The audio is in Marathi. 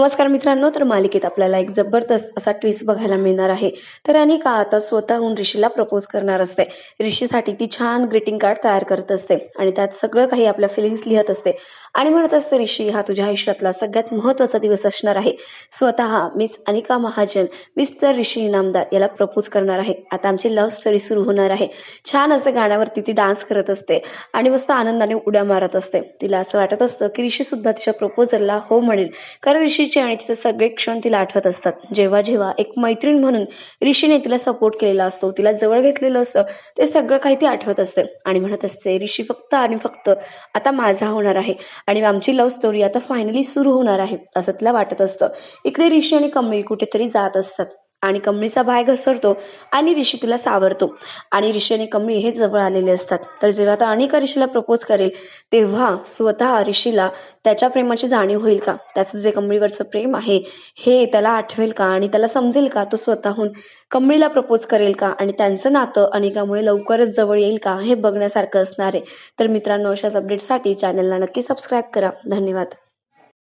नमस्कार मित्रांनो तर मालिकेत आपल्याला एक जबरदस्त असा ट्विस्ट बघायला मिळणार आहे. तर अनिका आता स्वतःहून ऋषीला प्रपोज करणार असते. ऋषीसाठी ती छान ग्रीटिंग कार्ड तयार करत असते आणि त्यात सगळं काही आपल्या फिलिंग्स लिहित असते. आणि म्हणत असते ऋषी हा तुझ्या आयुष्यातला सगळ्यात महत्त्वाचा दिवस असणार आहे. स्वतः मीच अनिका महाजन मिस्टर तर ऋषी इनामदार याला प्रपोज करणार आहे. आता आमची लव्ह स्टोरी सुरू होणार आहे. छान असं गाण्यावरती ती डान्स करत असते आणि मस्त आनंदाने उड्या मारत असते. तिला असं वाटत असतं की ऋषी सुद्धा तिच्या प्रपोजलला हो म्हणेल. कारण ऋषीचे आणि तिचे सगळे क्षण तिला आठवत असतात. जेव्हा जेव्हा एक मैत्रीण म्हणून ऋषीने तिला सपोर्ट केलेला असतो तिला जवळ घेतलेलं असतं ते सगळं काही ती आठवत असते. आणि म्हणत असते ऋषी फक्त आणि फक्त आता माझा होणार आहे आणि आमची लव्ह स्टोरी आता फायनली सुरू होणार आहे असं तिला वाटत असतं. इकडे ऋषी आणि कमल कुठेतरी जात असतात. आणि कमळीचा भाय घसरतो आणि ऋषी तिला सावरतो. आणि ऋषी आणि कमळी हे जवळ आलेले असतात. तर जेव्हा आता अनिका ऋषीला प्रपोज करेल तेव्हा स्वतः ऋषीला त्याच्या प्रेमाची जाणीव होईल का? त्याचं जे कमळीवरचं प्रेम आहे हे त्याला आठवेल का? आणि त्याला समजेल का? तो स्वतःहून कमळीला प्रपोज करेल का? आणि त्यांचं नातं अनिकामुळे लवकरच जवळ येईल का? हे बघण्यासारखं असणार आहे. तर मित्रांनो अशाच अपडेटसाठी चॅनलला नक्की सबस्क्राईब करा. धन्यवाद.